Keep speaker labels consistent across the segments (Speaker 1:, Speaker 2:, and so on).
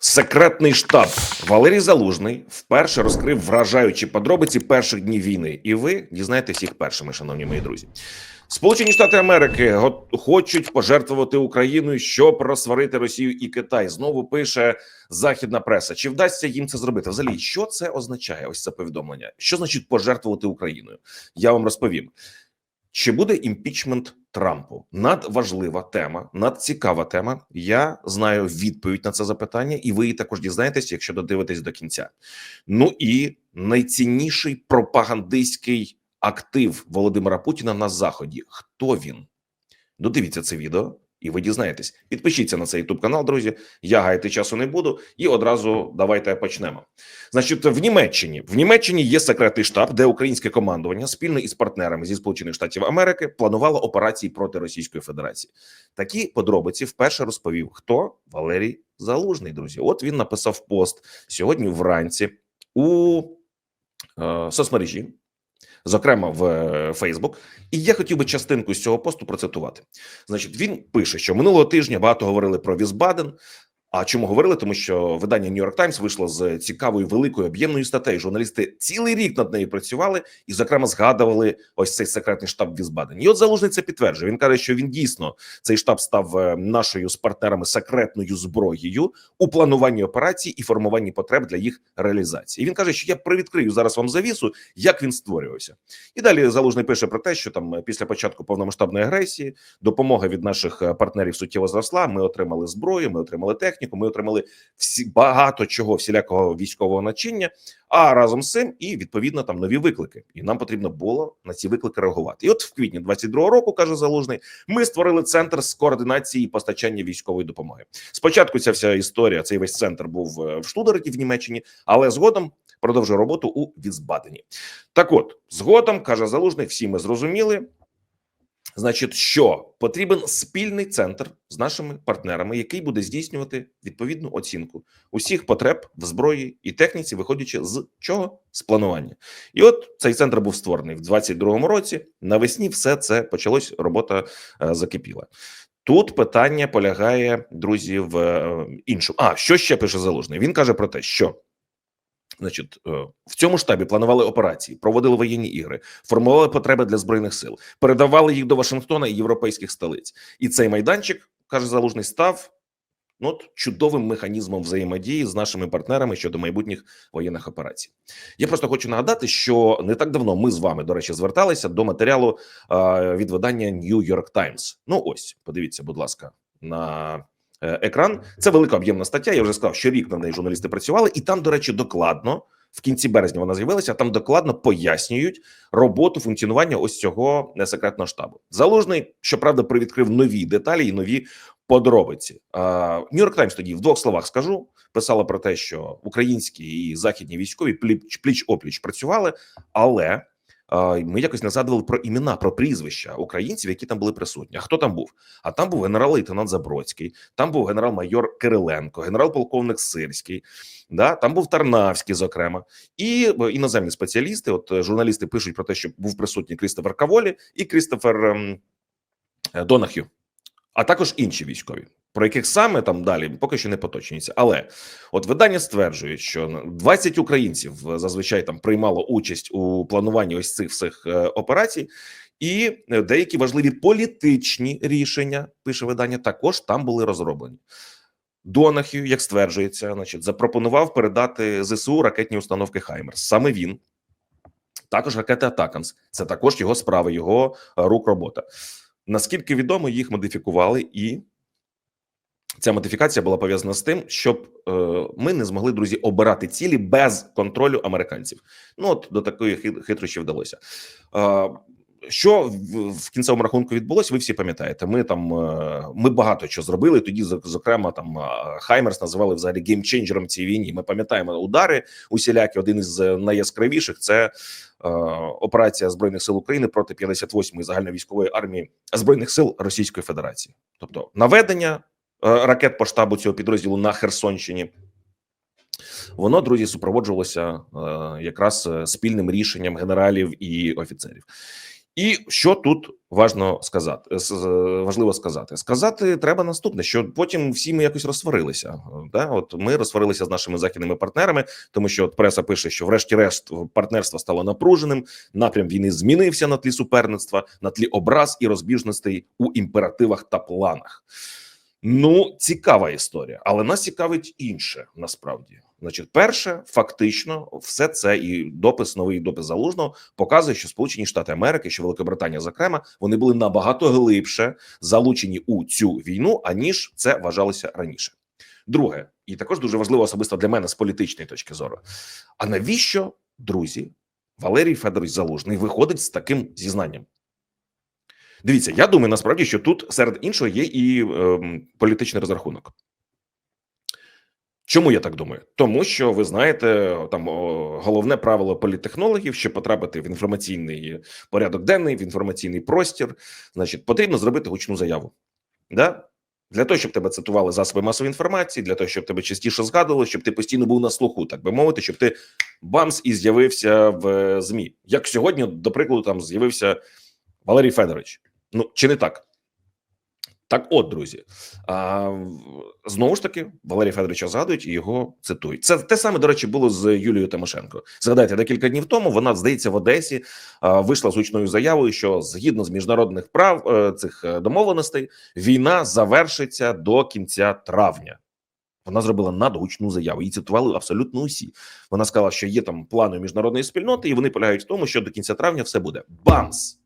Speaker 1: Секретний штаб Валерій Залужний вперше розкрив вражаючі подробиці перших днів війни, і ви дізнаєтесь їх першими, шановні мої друзі. Сполучені Штати Америки го- хочуть пожертвувати Україною, щоб розсварити Росію і Китай. Знову пише західна преса. Чи вдасться їм це зробити? Взагалі, що це означає? Ось це повідомлення. Що значить пожертвувати Україною? Я вам розповім. Чи буде імпічмент Трампу? Надважлива тема, надцікава тема. Я знаю відповідь на це запитання, і ви її також дізнаєтесь, якщо додивитесь до кінця. Ну і найцінніший пропагандистський актив Володимира Путіна на заході. Хто він? Додивіться це відео, і ви дізнаєтесь. Підпишіться на цей youtube канал, друзі. Я гаяти часу не буду. І одразу давайте почнемо. Значить, в Німеччині в Німеччині є секретний штаб, де українське командування спільно із партнерами зі Сполучених Штатів Америки планувало операції проти Російської Федерації. Такі подробиці вперше розповів хто Валерій Залужний. Друзі, от він написав пост сьогодні вранці у е, соцмережі. Зокрема, в Фейсбук, і я хотів би частинку з цього посту процитувати. Значить, він пише, що минулого тижня багато говорили про Візбаден. А чому говорили? Тому що видання New York Times вийшло з цікавою великою об'ємною статтею. Журналісти цілий рік над нею працювали і, зокрема, згадували ось цей секретний штаб Візбаден. І от залужний це підтверджує. Він каже, що він дійсно цей штаб став е, нашою з партнерами секретною зброєю у плануванні операцій і формуванні потреб для їх реалізації. І він каже, що я привідкрию зараз вам завісу, як він створювався. І далі залужний пише про те, що там е, після початку повномасштабної агресії допомога від наших е, партнерів суттєво зросла. Ми отримали зброю, ми отримали техніку, ми отримали всі багато чого, всілякого військового начиння. А разом з цим і відповідно там нові виклики, і нам потрібно було на ці виклики реагувати. І от в квітні 22-го року каже залужний, ми створили центр з координації і постачання військової допомоги. Спочатку ця вся історія, цей весь центр був е, в Штудереті в Німеччині, але згодом продовжує роботу у Візбадені. Так, от згодом каже залужний, всі ми зрозуміли. Значить, що потрібен спільний центр з нашими партнерами, який буде здійснювати відповідну оцінку усіх потреб в зброї і техніці, виходячи з чого? З планування. І от цей центр був створений в 22-му році. Навесні все це почалось. Робота е, закипіла. Тут питання полягає, друзі, в е, іншому. А що ще пише залужний? Він каже про те, що. Значить, е, в цьому штабі планували операції, проводили воєнні ігри, формували потреби для збройних сил, передавали їх до Вашингтона і європейських столиць. І цей майданчик каже залужний став ну, от, чудовим механізмом взаємодії з нашими партнерами щодо майбутніх воєнних операцій. Я просто хочу нагадати, що не так давно ми з вами, до речі, зверталися до матеріалу е, від видання New York Times. Ну ось, подивіться, будь ласка, на екран. Це велика об'ємна стаття. Я вже сказав, що рік на неї журналісти працювали, і там, до речі, докладно в кінці березня вона з'явилася. Там докладно пояснюють роботу функціонування ось цього е, секретного штабу. Залужний, щоправда, привідкрив нові деталі і нові подробиці. Нью-Йорк Таймс тоді в двох словах скажу. Писала про те, що українські і західні військові пліч пліч опліч працювали, але ми якось не про імена, про прізвища українців, які там були присутні. А хто там був? А там був генерал-лейтенант Забродський, там був генерал-майор Кириленко, генерал-полковник Сирський, да там був Тарнавський, зокрема, і іноземні спеціалісти. От е, журналісти пишуть про те, що був присутній Крістофер Каволі і Крістофер ем, Донахю, а також інші військові. Про яких саме там далі поки що не поточнюється. Але от видання стверджують, що 20 українців зазвичай там приймало участь у плануванні ось цих всіх е, операцій, і деякі важливі політичні рішення, пише видання, також там були розроблені. Донахів, як стверджується, значить, запропонував передати ЗСУ ракетні установки Хаймерс. Саме він, також ракети Атакамс. Це також його справа, його рук робота. Наскільки відомо, їх модифікували, і ця модифікація була пов'язана з тим, щоб е, ми не змогли друзі обирати цілі без контролю американців. Ну от до такої хит- хитрощі вдалося. Е, що в, кінцевому рахунку відбулося, ви всі пам'ятаєте. Ми там е, ми багато що зробили. Тоді, зок- зокрема, там е, Хаймерс називали взагалі геймченджером цієї війні. Ми пам'ятаємо удари усілякі. Один із е, найяскравіших це операція збройних сил України проти 58-ї загальновійськової армії збройних сил Російської Федерації, тобто наведення ракет по штабу цього підрозділу на Херсонщині. Воно, друзі, супроводжувалося е, якраз е, спільним рішенням генералів і офіцерів. І що тут важно сказати, важливо сказати? Сказати треба наступне: що потім всі ми якось розсварилися. Да? От ми розсварилися з нашими західними партнерами, тому що от преса пише, що врешті-решт партнерство стало напруженим. Напрям війни змінився на тлі суперництва, на тлі образ і розбіжностей у імперативах та планах. Ну, цікава історія, але нас цікавить інше насправді. Значить, перше, фактично, все це і допис, новий допис залужного показує, що Сполучені Штати Америки, що Великобританія, зокрема, вони були набагато глибше залучені у цю війну, аніж це вважалося раніше. Друге, і також дуже важливо особисто для мене з політичної точки зору. А навіщо друзі Валерій Федорович Залужний виходить з таким зізнанням? Дивіться, я думаю, насправді, що тут серед іншого є і ем, політичний розрахунок. Чому я так думаю? Тому що ви знаєте, там головне правило політтехнологів, щоб потрапити в інформаційний порядок денний, в інформаційний простір, значить, потрібно зробити гучну заяву. Да? Для того, щоб тебе цитували засоби масової інформації, для того, щоб тебе частіше згадували, щоб ти постійно був на слуху, так би мовити, щоб ти бамс і з'явився в е, ЗМІ. Як сьогодні, до прикладу, там з'явився Валерій Федорович. Ну чи не так? Так, от, друзі, а, знову ж таки, Валерія Федоровича згадують і його цитують. Це те саме, до речі, було з Юлією Тимошенко. Згадайте, декілька днів тому вона, здається, в Одесі а, вийшла з гучною заявою, що згідно з міжнародних прав е, цих е, домовленостей, війна завершиться до кінця травня. Вона зробила надгучну заяву. Її цитували абсолютно усі. Вона сказала, що є там плани міжнародної спільноти, і вони полягають в тому, що до кінця травня все буде. Бамс!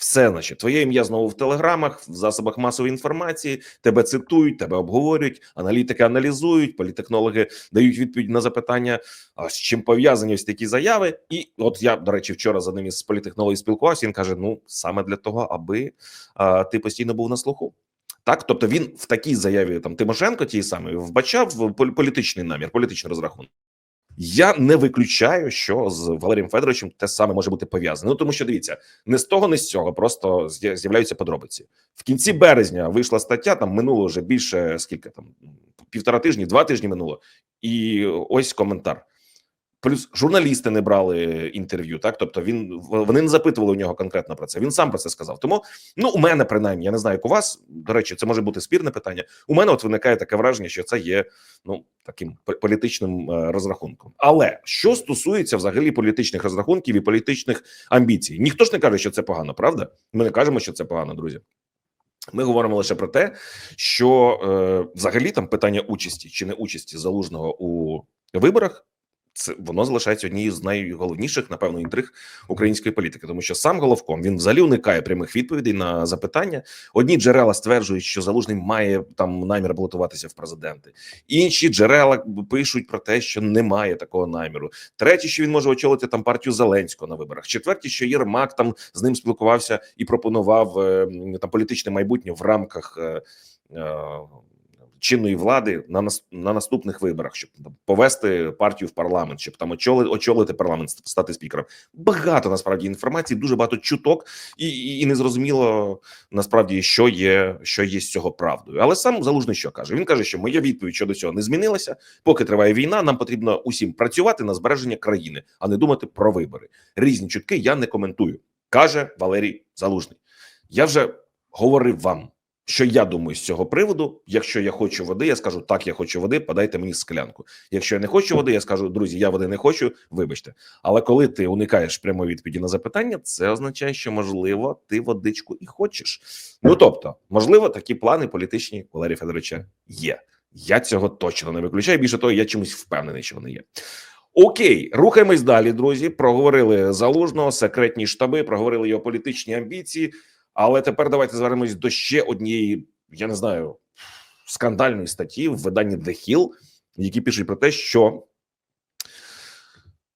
Speaker 1: Все, значить, твоє ім'я знову в телеграмах, в засобах масової інформації. Тебе цитують, тебе обговорюють, аналітики аналізують, політехнологи дають відповідь на запитання, а з чим пов'язані ось такі заяви. І от я, до речі, вчора з одним із політехнологів спілкувався. Він каже: ну саме для того, аби а, ти постійно був на слуху. Так, тобто він в такій заяві там Тимошенко, тій самої, вбачав політичний намір, політичний розрахунок. Я не виключаю, що з Валерієм Федоровичем те саме може бути пов'язане. Ну тому що дивіться, не з того, не з цього, просто з'являються подробиці. В кінці березня вийшла стаття. Там минуло вже більше скільки там півтора тижні, два тижні минуло, і ось коментар. Плюс журналісти не брали інтерв'ю, так тобто він вони не запитували у нього конкретно про це. Він сам про це сказав. Тому ну у мене принаймні, я не знаю, як у вас до речі, це може бути спірне питання. У мене от виникає таке враження, що це є ну таким політичним е, розрахунком. Але що стосується взагалі політичних розрахунків і політичних амбіцій, ніхто ж не каже, що це погано, правда? Ми не кажемо, що це погано, друзі. Ми говоримо лише про те, що е, взагалі там питання участі чи не участі залужного у виборах. Це воно залишається однією з найголовніших, напевно, інтриг української політики, тому що сам головком він взагалі уникає прямих відповідей на запитання. Одні джерела стверджують, що залужний має там намір балотуватися в президенти. Інші джерела пишуть про те, що немає такого наміру. Треті, що він може очолити там партію Зеленського на виборах. Четверті, що Єрмак там з ним спілкувався і пропонував е, там політичне майбутнє в рамках. Чинної влади на нас на наступних виборах, щоб там, повести партію в парламент, щоб там очолити, очолити парламент, стати спікером. Багато насправді інформації, дуже багато чуток, і, і, і незрозуміло насправді, що є, що є з цього правдою. Але сам залужний що каже? Він каже, що моя відповідь щодо цього не змінилася. Поки триває війна, нам потрібно усім працювати на збереження країни, а не думати про вибори. Різні чутки я не коментую, каже Валерій Залужний. Я вже говорив вам. Що я думаю з цього приводу? Якщо я хочу води, я скажу так, я хочу води, подайте мені склянку. Якщо я не хочу води, я скажу, друзі, я води не хочу, вибачте. Але коли ти уникаєш прямої відповіді на запитання, це означає, що можливо ти водичку і хочеш. Ну тобто, можливо, такі плани політичні Валерія Федоровича є. Я цього точно не виключаю. Більше того, я чомусь впевнений, що вони є. Окей, рухаємось далі, друзі. Проговорили залужного, секретні штаби, проговорили його політичні амбіції. Але тепер давайте звернемось до ще однієї, я не знаю, скандальної статті в виданні The Hill, які пишуть про те, що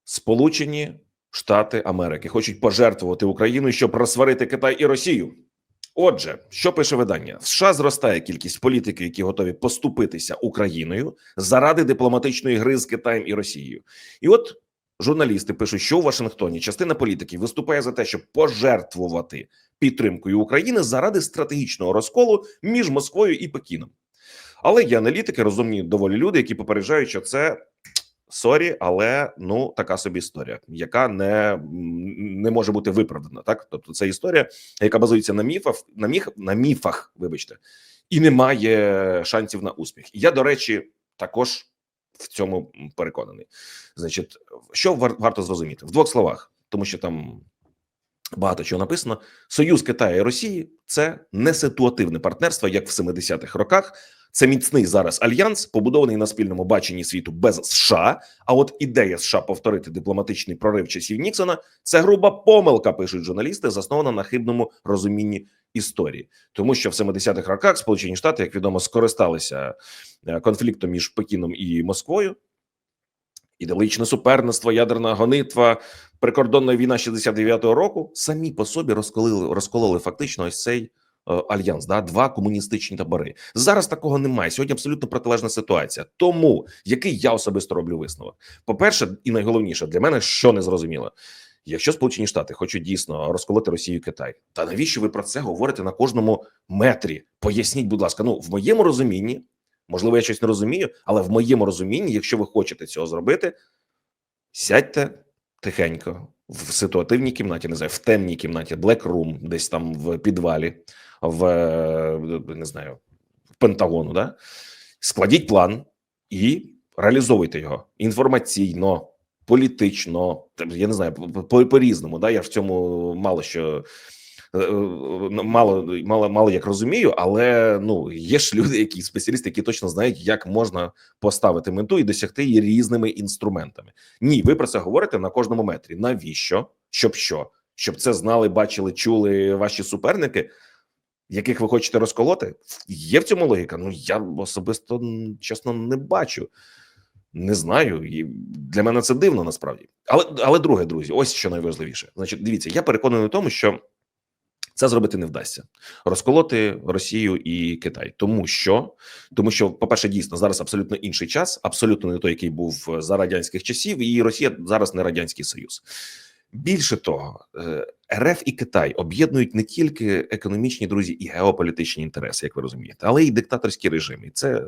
Speaker 1: Сполучені Штати Америки хочуть пожертвувати Україною, щоб розсварити Китай і Росію. Отже, що пише видання? В США зростає кількість політиків, які готові поступитися Україною заради дипломатичної гри з Китаєм і Росією. І от журналісти пишуть, що у Вашингтоні частина політиків виступає за те, щоб пожертвувати підтримкою України заради стратегічного розколу між Москвою і Пекіном. Але є аналітики, розумні доволі люди, які попереджають, що це Сорі, але ну така собі історія, яка не, не може бути виправдана. Так, тобто, це історія, яка базується на міфах, на міф, на міфах, вибачте, і не має шансів на успіх. Я, до речі, також в цьому переконаний. Значить, що вар- варто зрозуміти в двох словах, тому що там багато чого написано: Союз Китаю і Росії це не ситуативне партнерство, як в 70-х роках. Це міцний зараз альянс, побудований на спільному баченні світу без США. А от ідея США повторити дипломатичний прорив часів Ніксона це груба помилка, пишуть журналісти, заснована на хибному розумінні історії, тому що в 70-х роках Сполучені Штати, як відомо, скористалися е, конфліктом між Пекіном і Москвою. Ідеологічне суперництво, ядерна гонитва, прикордонна війна 69-го року самі по собі розколили, розкололи фактично ось цей е, альянс. Да, два комуністичні табори. Зараз такого немає. Сьогодні абсолютно протилежна ситуація. Тому який я особисто роблю висновок? По перше, і найголовніше для мене, що не зрозуміло. Якщо Сполучені Штати хочуть дійсно розколоти Росію Китай, та навіщо ви про це говорите на кожному метрі? Поясніть, будь ласка. Ну в моєму розумінні, можливо, я щось не розумію, але в моєму розумінні, якщо ви хочете цього зробити, сядьте тихенько в ситуативній кімнаті, не знаю, в темній кімнаті, Black Room, десь там в підвалі, в е, не знаю, в Пентагону, да? складіть план і реалізовуйте його інформаційно, політично, я не знаю, по, по різному. Да? Я в цьому мало що. Е, е, Мало, мало, мало як розумію, але ну є ж люди, які спеціалісти, які точно знають, як можна поставити мету і досягти її різними інструментами. Ні, ви про це говорите на кожному метрі. Навіщо? Щоб що? Щоб це знали, бачили, чули ваші суперники, яких ви хочете розколоти? Є в цьому логіка? Ну я особисто чесно не бачу. Не знаю, і для мене це дивно насправді. Але але друге, друзі, ось що найважливіше. Значить, дивіться, я переконаний в тому, що це зробити не вдасться розколоти Росію і Китай, тому що тому що, по перше, дійсно зараз абсолютно інший час, абсолютно не той, який був е, за радянських часів, і Росія зараз не радянський союз. Більше того, е, РФ і Китай об'єднують не тільки економічні друзі і геополітичні інтереси, як ви розумієте, але й диктаторські режими. І це,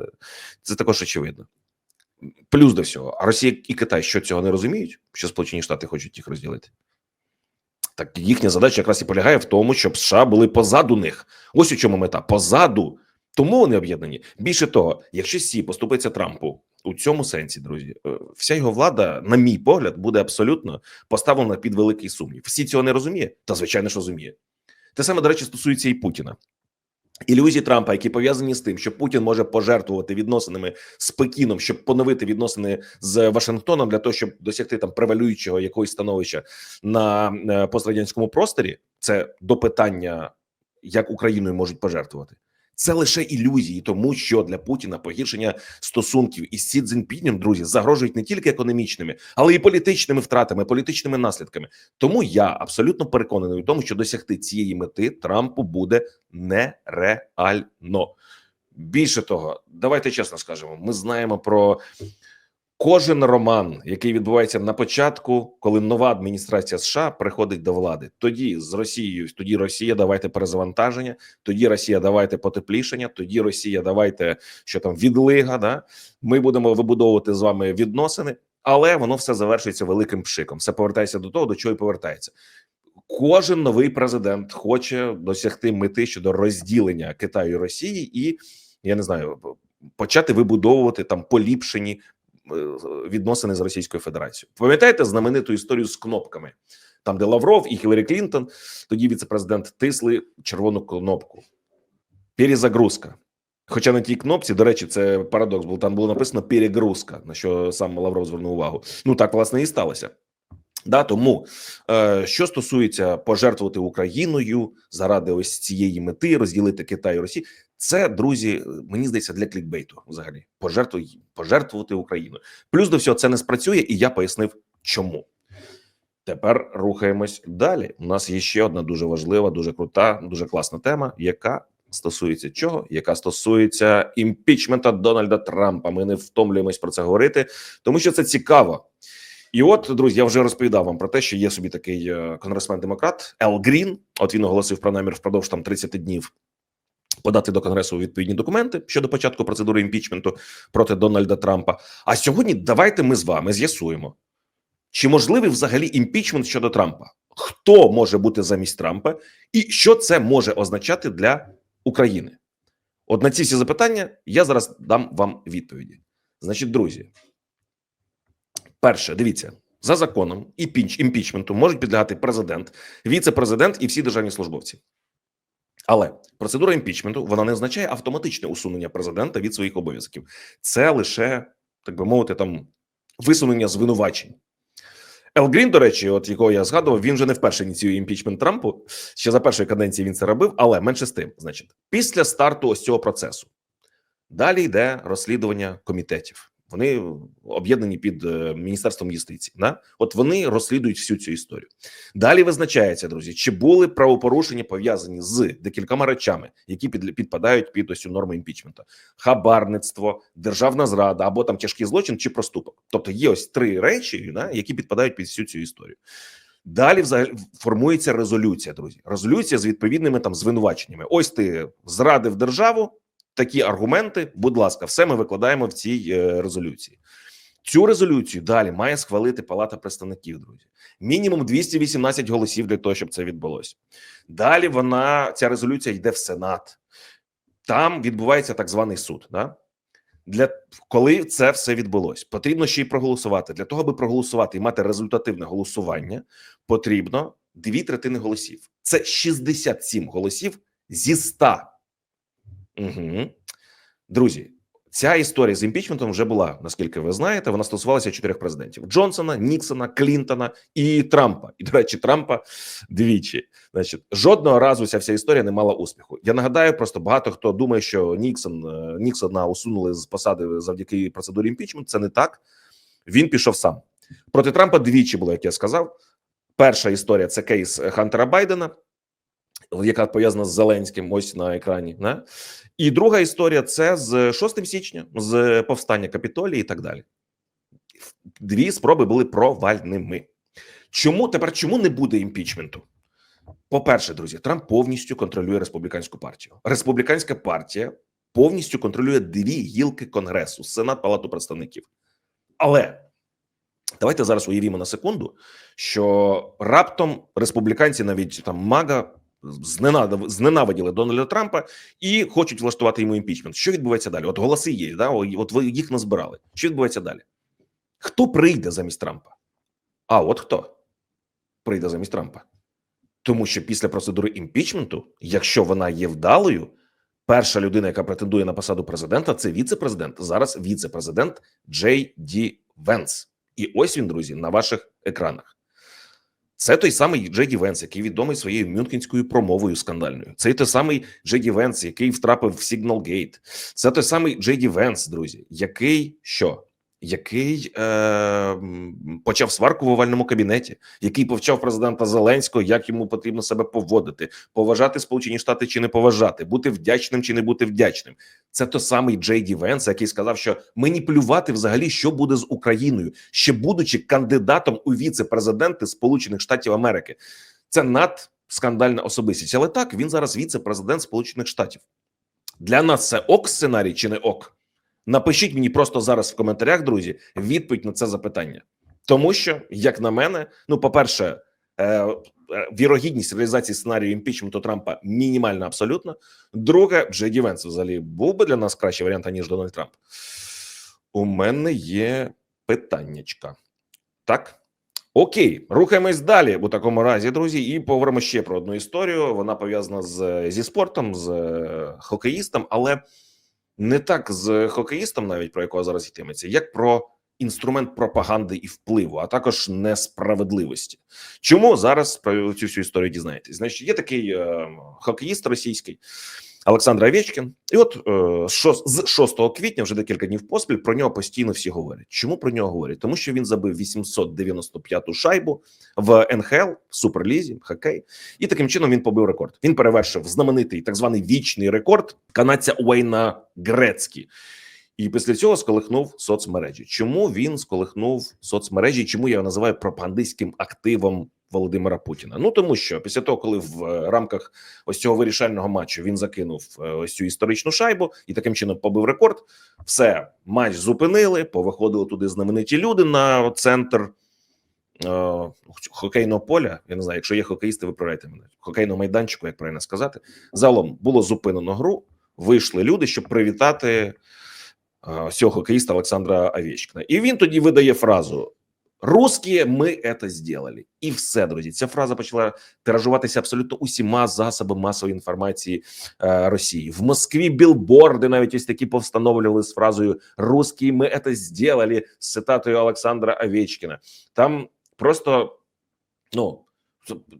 Speaker 1: це також очевидно. Плюс до всього, а Росія і Китай що цього не розуміють, що Сполучені Штати хочуть їх розділити. Так їхня задача якраз і полягає в тому, щоб США були позаду них. Ось у чому мета позаду. Тому вони об'єднані. Більше того, якщо Сі поступиться Трампу у цьому сенсі, друзі, е, вся його влада, на мій погляд, буде абсолютно поставлена під великий сумнів. Всі цього не розуміє, та звичайно ж розуміє. Те саме, до речі, стосується і Путіна. Ілюзії Трампа, які пов'язані з тим, що Путін може пожертвувати відносинами з Пекіном, щоб поновити відносини з Вашингтоном для того, щоб досягти там превалюючого якогось становища на е, пострадянському просторі, це до питання, як Україною можуть пожертвувати. Це лише ілюзії, тому що для Путіна погіршення стосунків із Сі Цзіньпінем, друзі, загрожують не тільки економічними, але й політичними втратами, політичними наслідками. Тому я абсолютно переконаний у тому, що досягти цієї мети Трампу буде нереально. Більше того, давайте чесно скажемо, ми знаємо про кожен роман, який відбувається на початку, коли нова адміністрація США приходить до влади. Тоді з Росією, тоді Росія, давайте перезавантаження, тоді Росія, давайте потеплішення, тоді Росія, давайте що там відлига. Да? Ми будемо вибудовувати з вами відносини, але воно все завершується великим пшиком. Все повертається до того, до чого і повертається. Кожен новий президент хоче досягти мети щодо розділення Китаю і Росії, і я не знаю, почати вибудовувати там поліпшені відносини з Російською Федерацією. Пам'ятаєте знамениту історію з кнопками, там де Лавров і Хіларі Клінтон, тоді віце-президент тисли червону кнопку. Перезагрузка. Хоча на тій кнопці, до речі, це парадокс, бо там було написано перегрузка, на що сам Лавров звернув увагу. Ну так власне і сталося. Да, тому е, що стосується пожертвувати Україною заради ось цієї мети, розділити Китай і Росію, це друзі, мені здається, для клікбейту взагалі пожертвуй, пожертвувати Україною. Плюс до всього це не спрацює, і я пояснив, чому. Тепер рухаємось далі. У нас є ще одна дуже важлива, дуже крута, дуже класна тема, яка стосується чого? Яка стосується імпічмента Дональда Трампа. Ми не втомлюємось про це говорити, тому що це цікаво. І от, друзі, я вже розповідав вам про те, що є собі такий е, конгресмен-демократ Ел Грін. От він оголосив про намір впродовж там 30 днів подати до конгресу відповідні документи щодо початку процедури імпічменту проти Дональда Трампа. А сьогодні давайте ми з вами з'ясуємо, чи можливий взагалі імпічмент щодо Трампа? Хто може бути замість Трампа, і що це може означати для України? От на ці всі запитання я зараз дам вам відповіді. Значить, друзі, перше, дивіться, за законом імпіч, імпічменту можуть підлягати президент, віце-президент і всі державні службовці. Але процедура імпічменту вона не означає автоматичне усунення президента від своїх обов'язків. Це лише, так би мовити, там висунення звинувачень. Ел Грін, до речі, от якого я згадував, він вже не вперше ініціює імпічмент Трампу. Ще за першої каденції він це робив, але менше з тим, значить, після старту ось цього процесу далі йде розслідування комітетів. Вони об'єднані під е, міністерством юстиції. Да? От вони розслідують всю цю історію. Далі визначається, друзі, чи були правопорушення пов'язані з декількома речами, які під, підпадають під ось норму імпічменту: хабарництво, державна зрада або там тяжкий злочин чи проступок. Тобто є ось три речі, да, які підпадають під всю цю історію. Далі взагалі формується резолюція, друзі. Резолюція з відповідними там звинуваченнями. Ось ти зрадив державу. Такі аргументи, будь ласка, все ми викладаємо в цій е, резолюції. Цю резолюцію далі має схвалити Палата представників, друзі. Мінімум 218 голосів для того, щоб це відбулося. Далі вона ця резолюція йде в Сенат. Там відбувається так званий суд. Да? Для коли це все відбулось, потрібно ще й проголосувати. Для того, аби проголосувати і мати результативне голосування, потрібно дві третини голосів. Це 67 голосів зі 100. Угу. Друзі, ця історія з імпічментом вже була, наскільки ви знаєте, вона стосувалася чотирьох президентів: Джонсона, Ніксона, Клінтона і Трампа. І, до речі, Трампа двічі. Значить, жодного разу ця вся історія не мала успіху. Я нагадаю, просто багато хто думає, що Ніксон е, Ніксона усунули з посади завдяки процедурі імпічменту. Це не так. Він пішов сам проти Трампа. Двічі було, як я сказав. Перша історія це кейс Хантера Байдена яка пов'язана з Зеленським, ось на екрані. Не? І друга історія це з 6 січня, з повстання Капітолії і так далі. Дві спроби були провальними. Чому тепер чому не буде імпічменту? По-перше, друзі, Трамп повністю контролює республіканську партію. Республіканська партія повністю контролює дві гілки Конгресу, Сенат, Палату представників. Але давайте зараз уявімо на секунду, що раптом республіканці, навіть там Мага, зненавиділи Дональда Трампа і хочуть влаштувати йому імпічмент. Що відбувається далі? От голоси є, да? от ви їх назбирали. Що відбувається далі? Хто прийде замість Трампа? А от хто прийде замість Трампа? Тому що після процедури імпічменту, якщо вона є вдалою, перша людина, яка претендує на посаду президента, це віце-президент. Зараз віце-президент Джей Ді Венс. І ось він, друзі, на ваших екранах. Це той самий Джеді Венс, який відомий своєю мюнхенською промовою скандальною. Це той самий Джеді Венс, який втрапив в Сігналгейт. Це той самий Джеді Венс, друзі, який що? Який е, почав сварку в овальному кабінеті, який повчав президента Зеленського, як йому потрібно себе поводити, поважати Сполучені Штати чи не поважати, бути вдячним чи не бути вдячним. Це той самий Джей Ді Венс, який сказав, що мені плювати взагалі, що буде з Україною, ще будучи кандидатом у віце-президенти Сполучених Штатів Америки. Це надскандальна особистість. Але так він зараз віце-президент Сполучених Штатів. Для нас це ок сценарій чи не ок. Напишіть мені просто зараз в коментарях, друзі, відповідь на це запитання, тому що, як на мене, ну, по-перше, е, е, вірогідність реалізації сценарію імпічменту Трампа мінімальна абсолютно. Друге, Джеді Венс взагалі був би для нас кращий варіант, ніж Дональд Трамп. У мене є питаннячка. Так. Окей, рухаємось далі у такому разі, друзі, і поговоримо ще про одну історію. Вона пов'язана з зі спортом, з е, хокеїстом, але не так з хокеїстом, навіть про якого зараз йтиметься, як про інструмент пропаганди і впливу, а також несправедливості. Чому зараз про цю всю історію дізнаєтесь? Значить, є такий е, хокеїст російський. Олександр Овечкін. І от е, з 6 квітня, вже декілька днів поспіль, про нього постійно всі говорять. Чому про нього говорять? Тому що він забив 895-ту шайбу в НХЛ, в Суперлізі, хокей, і таким чином він побив рекорд. Він перевершив знаменитий так званий вічний рекорд канадця Уейна Грецькі. І після цього сколихнув соцмережі. Чому він сколихнув соцмережі? Чому я його називаю пропагандистським активом Володимира Путіна? Ну тому що після того, коли в е, рамках ось цього вирішального матчу він закинув е, ось цю історичну шайбу і таким чином побив рекорд, все матч зупинили. Повиходили туди знамениті люди на центр е, хокейного поля. Я не знаю, якщо є хокеїсти, виправляйте мене хокейного майданчику, як правильно сказати. Загалом було зупинено гру. Вийшли люди, щоб привітати цього хокеїста Олександра Овечкіна. І він тоді видає фразу: Русські, ми це зробили. І все, друзі. Ця фраза почала тиражуватися абсолютно усіма засобами масової інформації е, Росії. В Москві білборди навіть ось такі повстановлювали з фразою Русські, ми це зробили з цитатою Олександра Овечкіна. Там просто ну.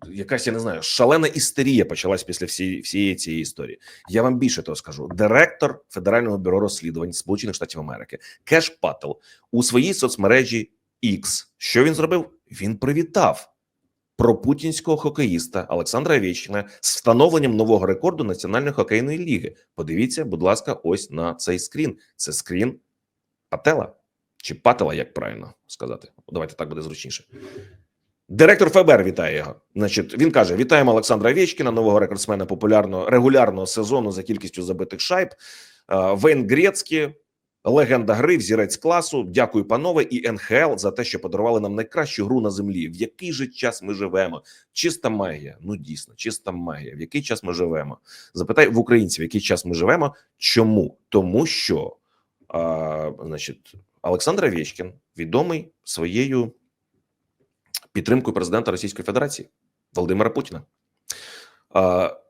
Speaker 1: Якась я не знаю, шалена істерія почалась після всієї всієї цієї історії. Я вам більше того скажу. Директор Федерального бюро розслідувань Сполучених Штатів Америки Кеш Паттл у своїй соцмережі X. Що він зробив? Він привітав пропутінського хокеїста Олександра Овечкіна з встановленням нового рекорду Національної хокейної ліги. Подивіться, будь ласка, ось на цей скрін. Це скрін Пателла чи Патела, як правильно сказати. Давайте так буде зручніше. Директор ФБР вітає його. Значить, він каже: Вітаємо Олександра Овечкіна, нового рекордсмена популярного регулярного сезону за кількістю забитих шайб. Е, Вейн Грецькі, легенда гри, взірець класу. Дякую, панове, і НХЛ за те, що подарували нам найкращу гру на землі. В який же час ми живемо? Чиста магія. Ну дійсно, чиста магія. В який час ми живемо? Запитай в українців, в який час ми живемо. Чому? Тому що, а, значить, Олександр Овечкін відомий своєю підтримкою президента Російської Федерації Володимира Путіна.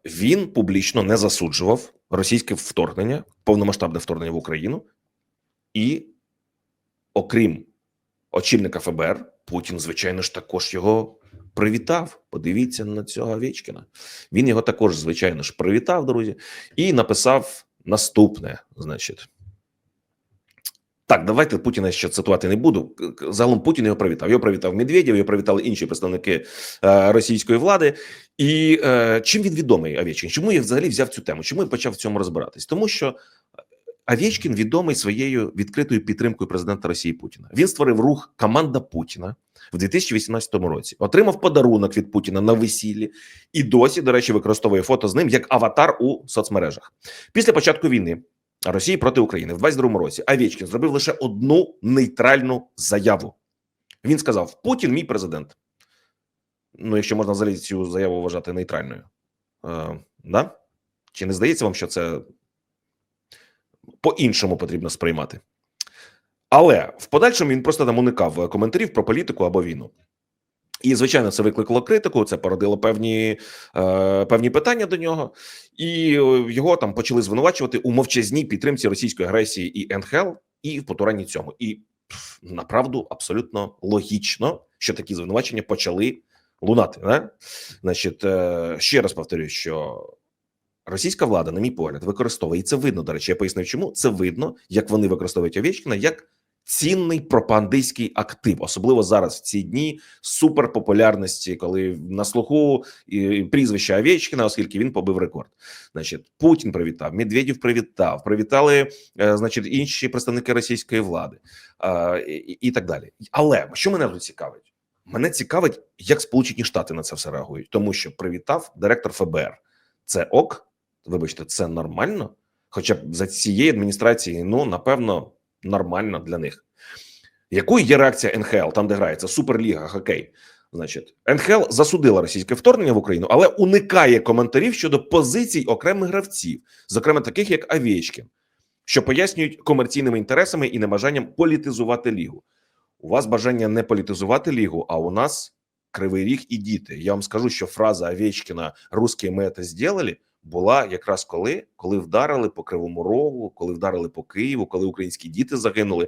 Speaker 1: Він публічно не засуджував російське вторгнення, повномасштабне вторгнення в Україну, і окрім очільника ФБР, Путін, звичайно ж, також його привітав. Подивіться на цього Овечкіна. Він його також, звичайно ж, привітав, друзі, і написав наступне: значить. Так, давайте Путіна ще цитувати не буду. Загалом Путін його привітав. Його привітав Медведєв, його привітали інші представники е, російської влади. І е, чим він відомий Овечкін? Чому я взагалі взяв цю тему? Чому я почав в цьому розбиратись? Тому що Овечкін відомий своєю відкритою підтримкою президента Росії Путіна. Він створив рух Команда Путіна в 2018 році. Отримав подарунок від Путіна на весіллі і досі, до речі, використовує фото з ним як аватар у соцмережах. Після початку війни. Росії проти України в 22-му році Овечкін зробив лише одну нейтральну заяву. Він сказав: Путін мій президент. Ну, якщо можна взагалі цю заяву вважати нейтральною, е, да? Чи не здається вам, що це по-іншому потрібно сприймати? Але в подальшому він просто там уникав коментарів про політику або війну. І, звичайно, це викликало критику. Це породило певні е, певні питання до нього, і його там почали звинувачувати у мовчазній підтримці російської агресії і НХЛ, і в потуранні цьому. І направду абсолютно логічно, що такі звинувачення почали лунати. Не? Значить, е, ще раз повторюю, що російська влада, на мій погляд, використовує і це видно. До речі, я пояснив, чому це видно, як вони використовують Овечкіна, як цінний пропагандистський актив, особливо зараз в ці дні суперпопулярності, коли на слуху і прізвище Овечкіна, оскільки він побив рекорд. Значить, Путін привітав, Медведєв привітав, привітали, е, значить, інші представники російської влади і так далі. Але що мене тут цікавить? Мене цікавить, як Сполучені Штати на це все реагують, тому що привітав директор ФБР. Це ок, вибачте, це нормально. Хоча б за цієї адміністрації, ну напевно нормально для них. Якою є реакція НХЛ, там де грається Суперліга, хокей? Значить, НХЛ засудила російське вторгнення в Україну, але уникає коментарів щодо позицій окремих гравців, зокрема таких як Авєчкін, що пояснюють комерційними інтересами і небажанням політизувати лігу. У вас бажання не політизувати лігу, а у нас кривий ріг і діти. Я вам скажу, що фраза Овечкіна «Русські ми це зробили» була якраз коли, коли вдарили по Кривому Рогу, коли вдарили по Києву, коли українські діти загинули.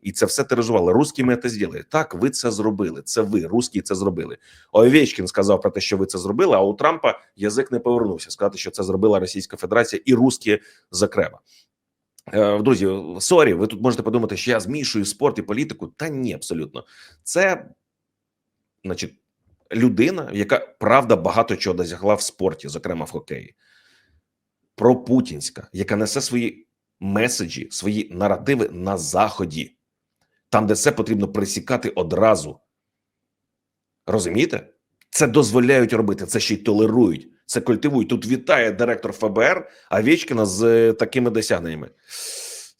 Speaker 1: І це все тиражували. Русські ми це зробили. Так, ви це зробили. Це ви, русські, це зробили. Овечкін сказав про те, що ви це зробили. А у Трампа язик не повернувся сказати, що це зробила Російська Федерація і русські зокрема. Е, друзі, сорі, ви тут можете подумати, що я змішую спорт і політику. Та ні, абсолютно. Це, значить, людина, яка правда багато чого досягла в спорті, зокрема в хокеї. Пропутінська, яка несе свої меседжі, свої наративи на заході, там, де це потрібно присікати одразу. Розумієте? Це дозволяють робити, це ще й толерують, це культивують. Тут вітає директор ФБР Авєчкіна з е, такими досягненнями.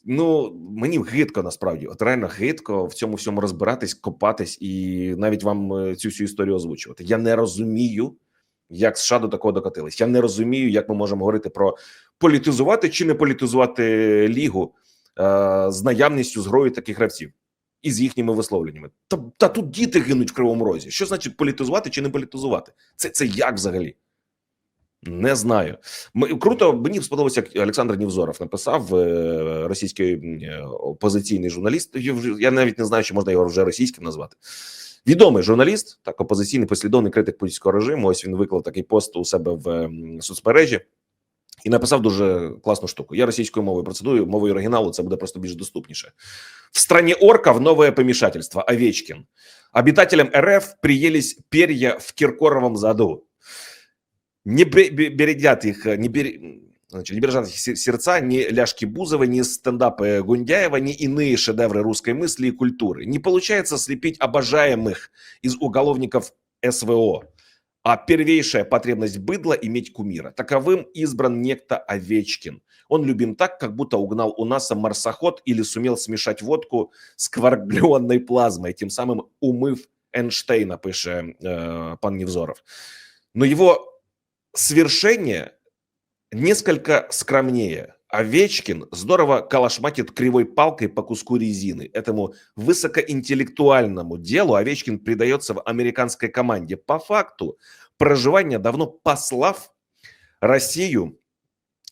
Speaker 1: Ну, мені гидко насправді, от реально гидко в цьому всьому розбиратись, копатись і навіть вам е, цю всю історію озвучувати. Я не розумію, як США до такого докотились. Я не розумію, як ми можемо говорити про політизувати чи не політизувати лігу е, з наявністю зброї таких гравців і з їхніми висловленнями. Та, та тут діти гинуть в кривому розі. Що значить політизувати чи не політизувати? Це, це як взагалі? Не знаю. Круто. Мені сподобалося, як Олександр Нівзоров написав е, російський е, опозиційний журналіст. Я навіть не знаю, чи можна його вже російським назвати. Відомий журналіст, так опозиційний послідовний критик путінського режиму. Ось він виклав такий пост у себе в соцмережі і написав дуже класну штуку. Я російською мовою процедую, мовою оригіналу це буде просто більш доступніше. В стране орков новое помешательство. Овечкин. Обитателям РФ приелись перья в Киркоровом заду. Не бе- бе- бередят их, э, не, бере- значит, не бережат их се- сердца ни ляжки Бузова, ни стендапы Гундяева, ни иные шедевры русской мысли и культуры. Не получается слепить обожаемых из уголовников СВО, а первейшая потребность быдла – иметь кумира. Таковым избран некто Овечкин. Он любим так, как будто угнал у НАСА марсоход или сумел смешать водку с кваргленной плазмой, тем самым умыв Эйнштейна, пише э, пан Невзоров. Но его свершение несколько скромнее. Овечкин здорово калашматит кривой палкой по куску резины. Этому высокоинтеллектуальному делу Овечкин придается в американской команде. По факту проживания давно послав Россию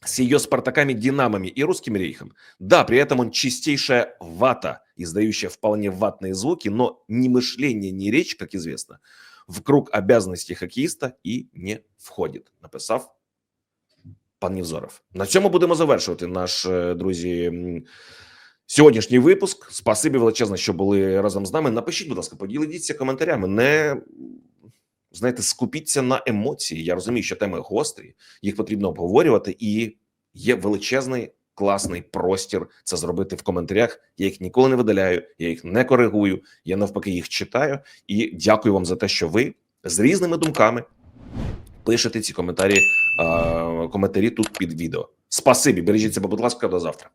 Speaker 1: с ее Спартаками, Динамами и Русским Рейхом. Да, при этом он чистейшая вата, издающая вполне ватные звуки, но ни мышление, ни речь, как известно, в круг обязанностей хоккеїста і не входить, написав пан Невзоров. На цьому будемо завершувати наш, е, друзі, сьогоднішній випуск. Спасибі величезне, що були разом з нами. Напишіть, будь ласка, поділіться коментарями. Не знаєте, скупіться на емоції. Я розумію, що теми гострі, їх потрібно обговорювати, і є величезний. Класний простір це зробити в коментарях. Я їх ніколи не видаляю, я їх не коригую. Я навпаки їх читаю. І дякую вам за те, що ви з різними думками пишете ці коментарі, коментарі тут під відео. Спасибі, бережіть себе, будь ласка, до завтра.